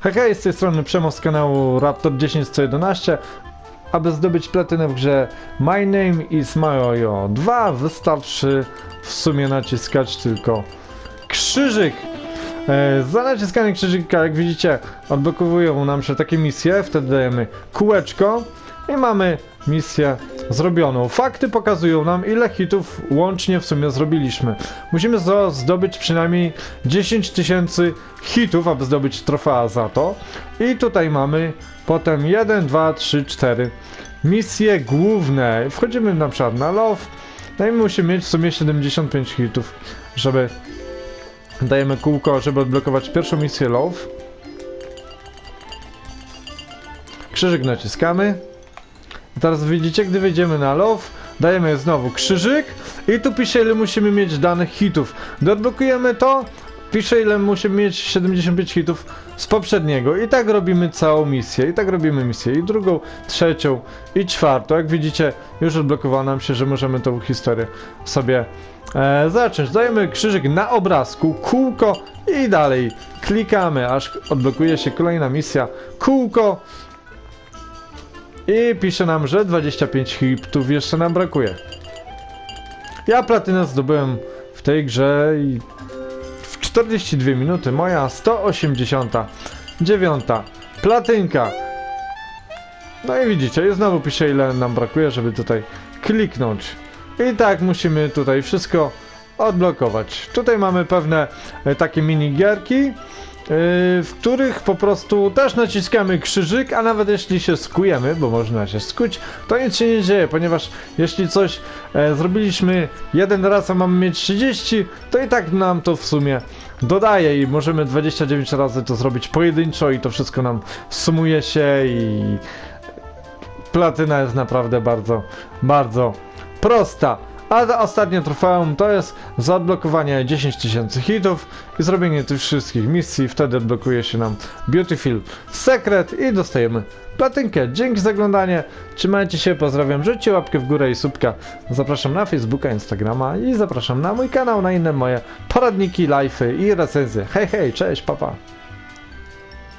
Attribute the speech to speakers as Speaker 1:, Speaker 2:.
Speaker 1: Hej, hej, z tej strony Przemoc z kanału Raptor 10111. Aby zdobyć platynę w grze My Name is Mario 2 wystarczy w sumie naciskać tylko krzyżyk. E, Za naciskanie krzyżyka, jak widzicie, odblokowują nam się takie misje, wtedy dajemy kółeczko i mamy misję zrobioną. Fakty pokazują nam, ile hitów łącznie w sumie zrobiliśmy. Musimy zdobyć przynajmniej 10 tysięcy hitów, aby zdobyć trofea za to. I tutaj mamy potem 1, 2, 3, 4 misje główne. Wchodzimy na przykład na love, no i musimy mieć w sumie 75 hitów, żeby Dajemy kółko, żeby odblokować pierwszą misję Love. Krzyżyk naciskamy. Teraz widzicie, gdy wejdziemy na Love, dajemy znowu krzyżyk i tu pisze ile musimy mieć danych hitów. Odblokujemy to, pisze ile musimy mieć 75 hitów z poprzedniego. I tak robimy całą misję. I tak robimy misję. I drugą, trzecią i czwartą. Jak widzicie, już odblokowało nam się, że możemy tą historię sobie e, zacząć. Dajemy krzyżyk na obrazku, kółko i dalej klikamy, aż odblokuje się kolejna misja. Kółko i pisze nam, że 25 hitów jeszcze nam brakuje. Ja platynę zdobyłem w tej grze w 42 minuty. Moja 189 platynka. No i widzicie, i znowu pisze ile nam brakuje, żeby tutaj kliknąć. I tak musimy tutaj wszystko odblokować. Tutaj mamy pewne e, takie minigierki, w których po prostu też naciskamy krzyżyk, a nawet jeśli się skujemy, bo można się skuć, to nic się nie dzieje, ponieważ jeśli coś e, zrobiliśmy jeden raz, a mamy mieć 30, to i tak nam to w sumie dodaje i możemy 29 razy to zrobić pojedynczo i to wszystko nam sumuje się i platyna jest naprawdę bardzo, bardzo prosta. A ostatnie trofeum to jest zaodblokowanie 10 tysięcy hitów i zrobienie tych wszystkich misji. Wtedy odblokuje się nam Beautiful Secret i dostajemy platynkę. Dzięki za oglądanie. Trzymajcie się, pozdrawiam. Rzućcie łapkę w górę i subka. Zapraszam na Facebooka, Instagrama i zapraszam na mój kanał, na inne moje poradniki, live'y i recenzje. Hej, hej, cześć, papa. Pa.